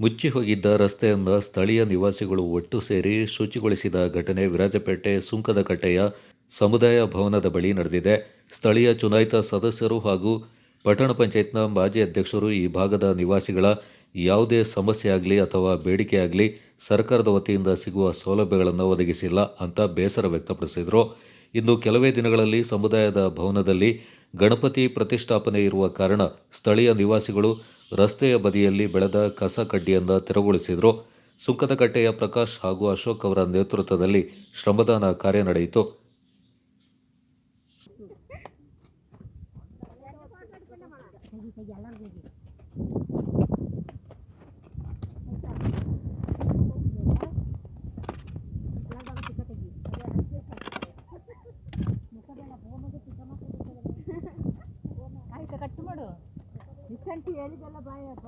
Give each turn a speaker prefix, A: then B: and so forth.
A: ಮುಚ್ಚಿ ಹೋಗಿದ್ದ ರಸ್ತೆಯನ್ನು ಸ್ಥಳೀಯ ನಿವಾಸಿಗಳು ಒಟ್ಟು ಸೇರಿ ಶುಚಿಗೊಳಿಸಿದ ಘಟನೆ ವಿರಾಜಪೇಟೆ ಸುಂಕದಕಟ್ಟೆಯ ಸಮುದಾಯ ಭವನದ ಬಳಿ ನಡೆದಿದೆ. ಸ್ಥಳೀಯ ಚುನಾಯಿತ ಸದಸ್ಯರು ಹಾಗೂ ಪಟ್ಟಣ ಪಂಚಾಯತ್ನ ಮಾಜಿ ಅಧ್ಯಕ್ಷರು ಈ ಭಾಗದ ನಿವಾಸಿಗಳ ಯಾವುದೇ ಸಮಸ್ಯೆ ಆಗಲಿ ಅಥವಾ ಬೇಡಿಕೆ ಆಗಲಿ ಸರ್ಕಾರದ ವತಿಯಿಂದ ಸಿಗುವ ಸೌಲಭ್ಯಗಳನ್ನು ಒದಗಿಸಿಲ್ಲ ಅಂತ ಬೇಸರ ವ್ಯಕ್ತಪಡಿಸಿದರು. ಇನ್ನು ಕೆಲವೇ ದಿನಗಳಲ್ಲಿ ಸಮುದಾಯದ ಭವನದಲ್ಲಿ ಗಣಪತಿ ಪ್ರತಿಷ್ಠಾಪನೆ ಇರುವ ಕಾರಣ ಸ್ಥಳೀಯ ನಿವಾಸಿಗಳು ರಸ್ತೆಯ ಬದಿಯಲ್ಲಿ ಬೆಳೆದ ಕಸ ಕಡ್ಡಿಯಿಂದ ತೆರವುಗೊಳಿಸಿದರು. ಸುಂಕದಕಟ್ಟೆಯ ಪ್ರಕಾಶ್ ಹಾಗೂ ಅಶೋಕ್ ಅವರ ನೇತೃತ್ವದಲ್ಲಿ ಶ್ರಮದಾನ ಕಾರ್ಯ ನಡೆಯಿತು.
B: sent the Elibella by a